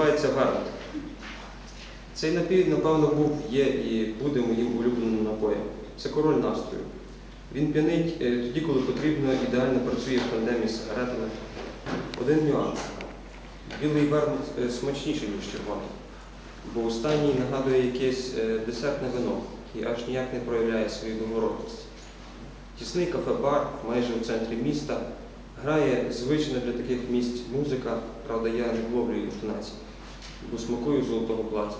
називається вермут. Цей напій, напевно, був, є і буде моїм улюбленим напоєм. Це король настрою. Він п'янить е, тоді, коли потрібно, ідеально працює в тандемі з сигаретами. Один нюанс. Білий вермут е, смачніший, ніж червоний, бо останній нагадує якесь е, десертне вино і аж ніяк не проявляє свою благородність. Тісний кафе-бар майже у центрі міста грає звична для таких місць музика, правда, я не вловлюю інтонації, бо смакую золотого платя.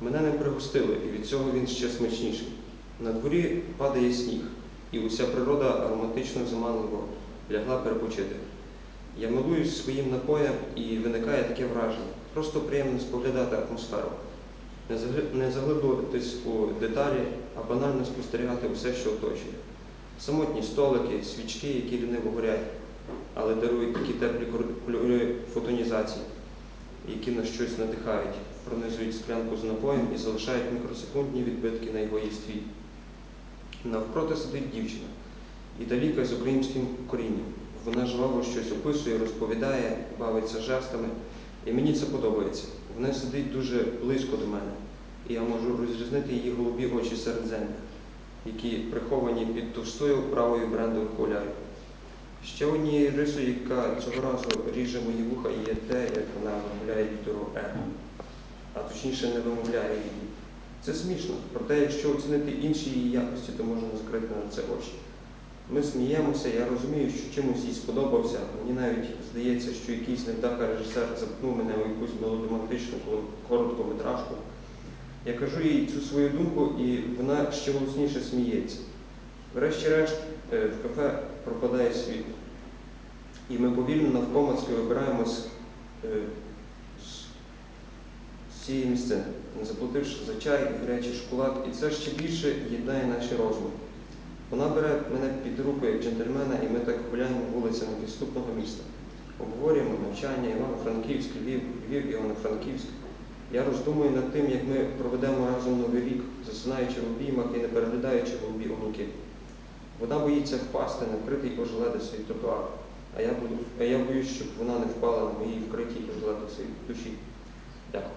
Мене не пригостили, і від цього він ще смачніший. На дворі падає сніг, і уся природа ароматично заманливо лягла перепочити. Я милуюсь своїм напоєм і виникає таке враження. Просто приємно споглядати атмосферу. Не загли- Не заглиблюватись у деталі, а банально спостерігати усе, що оточує. Самотні столики, свічки, які ліниво горять, але дарують такі теплі кольори фотонізації, які на щось надихають, пронизують склянку з напоєм і залишають мікросекундні відбитки на його єстві. Навпроти сидить дівчина, італійка з українським корінням. Вона жваво щось описує, розповідає, бавиться жестами, і мені це подобається. Вона сидить дуже близько до мене, і я можу розрізнити її голубі очі Середзем'я, які приховані під товстою правою брендових окулярів. Ще однією рисою, яка цього разу ріже мої вуха, є те, як вона вимовляє літеру Е, а точніше не вимовляє її. Це смішно, проте якщо оцінити інші її якості, то можна закрити на це очі. Ми сміємося, я розумію, що чимось їй сподобався. Мені навіть здається, що якийсь невдаха режисер запхнув мене у якусь мелодраматичну короткометражку. Я кажу їй цю свою думку, і вона ще голосніше сміється. Врешті-решт, е, в кафе пропадає світло. І ми повільно навпомацьки вибираємось е, з цієї місцини, не заплативши за чай гарячий шоколад, і це ще більше єднає наші розуми. Вона бере мене під руку як джентльмена, і ми так гуляємо вулицями підступного міста. Обговорюємо навчання, Івано-Франківськ, Львів, Львів, Івано-Франківськ. Я роздумую над тим, як ми проведемо разом новий рік, засинаючи в обіймах і не переглядаючи голубі онуки. Вона боїться впасти на вкритий ожеледицею тротуар, а я, буду, а я боюсь, щоб вона не впала на моїй вкритій ожеледицею душі. Дякую.